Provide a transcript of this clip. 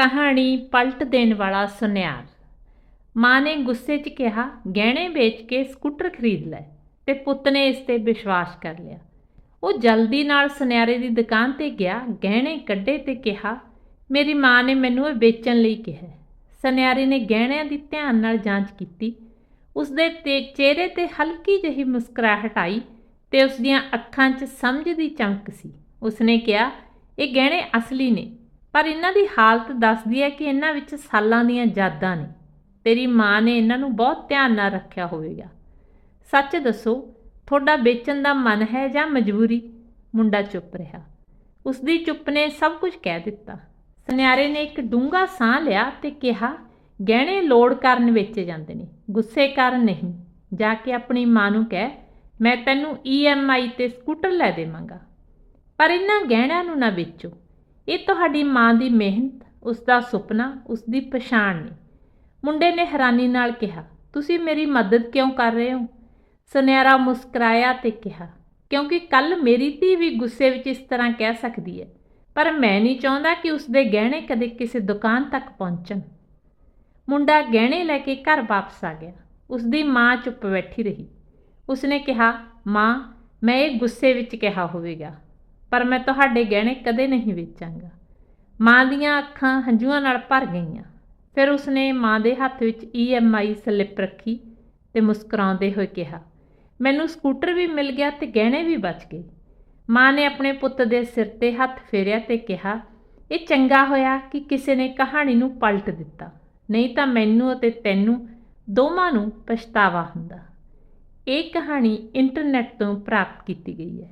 ਕਹਾਣੀ ਪਲਟ ਦੇਣ ਵਾਲਾ ਸੁਨਿਆਰ। ਮਾਂ ਨੇ ਗੁੱਸੇ 'ਚ ਕਿਹਾ, ਗਹਿਣੇ ਵੇਚ ਕੇ ਸਕੂਟਰ ਖਰੀਦ ਲੈ ਤੇ ਪੁੱਤ ਨੇ ਇਸ ਤੇ ਵਿਸ਼ਵਾਸ ਕਰ ਲਿਆ। ਉਹ ਜਲਦੀ ਨਾਲ ਸੁਨਿਆਰੇ ਦੀ ਦੁਕਾਨ ਤੇ ਗਿਆ, ਗਹਿਣੇ ਕੱਢੇ ਤੇ ਕਿਹਾ, ਮੇਰੀ ਮਾਂ ਨੇ ਮੈਨੂੰ ਇਹ ਵੇਚਣ ਲਈ ਕਿਹਾ ਸੁਨਿਆਰੇ ਨੇ ਗਹਿਣਿਆਂ ਦੀ ਧਿਆਨ ਨਾਲ ਜਾਂਚ ਕੀਤੀ। ਉਸ ਦੇ ਤੇ ਚਿਹਰੇ ਤੇ ਹਲਕੀ ਜਿਹੀ ਮੁਸਕਰਾਹਟ ਆਈ ਤੇ ਉਸ ਦੀਆਂ ਅੱਖਾਂ 'ਚ ਸਮਝ ਦੀ ਚਮਕ ਸੀ। ਉਸਨੇ ਕਿਹਾ, ਇਹ ਗਹਿਣੇ ਅਸਲੀ ਨੇ। ਪਰ ਇਹਨਾਂ ਦੀ ਹਾਲਤ ਦੱਸਦੀ ਹੈ ਕਿ ਇਹਨਾਂ ਵਿੱਚ ਸਾਲਾਂ ਦੀਆਂ ਯਾਦਾਂ ਨੇ। ਤੇਰੀ ਮਾਂ ਨੇ ਇਹਨਾਂ ਨੂੰ ਬਹੁਤ ਧਿਆਨ ਨਾਲ ਰੱਖਿਆ ਹੋਵੇਗਾ। ਸੱਚ ਦੱਸੋ, ਤੁਹਾਡਾ ਵੇਚਣ ਦਾ ਮਨ ਹੈ ਜਾਂ ਮਜਬੂਰੀ? ਮੁੰਡਾ ਚੁੱਪ ਰਿਹਾ। ਉਸ ਦੀ ਚੁੱਪ ਨੇ ਸਭ ਕੁਝ ਕਹਿ ਦਿੱਤਾ। ਸੁਨਿਆਰੇ ਨੇ ਇੱਕ ਡੂੰਘਾ ਸਾਹ ਲਿਆ ਤੇ ਕਿਹਾ, ਗਹਿਣੇ ਲੋੜ ਕਾਰਨ ਵੇਚੇ ਜਾਂਦੇ ਨੇ, ਗੁੱਸੇ ਕਾਰਨ ਨਹੀਂ। ਜਾ ਕੇ ਆਪਣੀ ਮਾਂ ਨੂੰ ਕਹਿ, ਮੈਂ ਤੈਨੂੰ ਈਐਮਆਈ ਤੇ ਸਕੂਟਰ ਲੈ ਦੇਵਾਂਗਾ। ਪਰ ਇਹਨਾਂ ਗਹਿਣਿਆਂ ਨੂੰ ਨਾ ਵੇਚੋ। ਇਹ ਤੁਹਾਡੀ ਮਾਂ ਦੀ ਮਿਹਨਤ ਉਸ ਦਾ ਸੁਪਨਾ ਉਸ ਦੀ ਪਛਾਣ ਨੇ। ਮੁੰਡੇ ਨੇ ਹੈਰਾਨੀ ਨਾਲ ਕਿਹਾ, ਤੁਸੀਂ ਮੇਰੀ ਮਦਦ ਕਿਉਂ ਕਰ ਰਹੇ ਹੋ? ਸੁਨਿਆਰਾ ਮੁਸਕਰਾਇਆ ਤੇ ਕਿਹਾ, ਕਿਉਂਕਿ ਕੱਲ ਮੇਰੀ ਧੀ ਵੀ ਗੁੱਸੇ ਵਿੱਚ ਇਸ ਤਰ੍ਹਾਂ ਕਹਿ ਸਕਦੀ ਹੈ, ਪਰ ਮੈਂ ਨਹੀਂ ਚਾਹੁੰਦਾ ਕਿ ਉਸ ਦੇ ਗਹਿਣੇ ਕਦੇ ਕਿਸੇ ਦੁਕਾਨ ਤੱਕ ਪਹੁੰਚਣ। ਮੁੰਡਾ ਗਹਿਣੇ ਲੈ ਕੇ ਘਰ ਵਾਪਸ ਆ ਗਿਆ। ਉਸ ਦੀ ਮਾਂ ਚੁੱਪ ਬੈਠੀ ਰਹੀ। ਉਸਨੇ ਕਿਹਾ, ਮਾਂ, ਮੈਂ ਇਹ ਗੁੱਸੇ ਵਿੱਚ ਕਿਹਾ ਹੋਵੇਗਾ। ਪਰ ਮੈਂ ਤੁਹਾਡੇ ਗਹਿਣੇ ਕਦੇ ਨਹੀਂ ਵੇਚਾਂਗਾ। ਮਾਂ ਦੀਆਂ ਅੱਖਾਂ ਹੰਝੂਆਂ ਨਾਲ ਭਰ ਗਈਆਂ। ਫਿਰ ਉਸਨੇ ਮਾਂ ਦੇ ਹੱਥ ਵਿੱਚ ਈਐਮਆਈ ਸਲਿੱਪ ਰੱਖੀ ਤੇ ਮੁਸਕਰਾਉਂਦੇ ਹੋਏ ਕਿਹਾ, ਮੈਨੂੰ ਸਕੂਟਰ ਵੀ ਮਿਲ ਗਿਆ ਤੇ ਗਹਿਣੇ ਵੀ ਬਚ ਗਏ। ਮਾਂ ਨੇ ਆਪਣੇ ਪੁੱਤ ਦੇ ਸਿਰ ਤੇ ਹੱਥ ਫੇਰਿਆ ਤੇ ਕਿਹਾ, ਇਹ ਚੰਗਾ ਹੋਇਆ ਕਿ ਕਿਸੇ ਨੇ ਕਹਾਣੀ ਨੂੰ ਪਲਟ ਦਿੱਤਾ। ਨਹੀਂ ਤਾਂ ਮੈਨੂੰ ਅਤੇ ਤੈਨੂੰ ਦੋਵਾਂ ਨੂੰ ਪਛਤਾਵਾ ਹੁੰਦਾ। ਇਹ ਕਹਾਣੀ ਇੰਟਰਨੈਟ ਤੋਂ ਪ੍ਰਾਪਤ ਕੀਤੀ ਗਈ ਹੈ।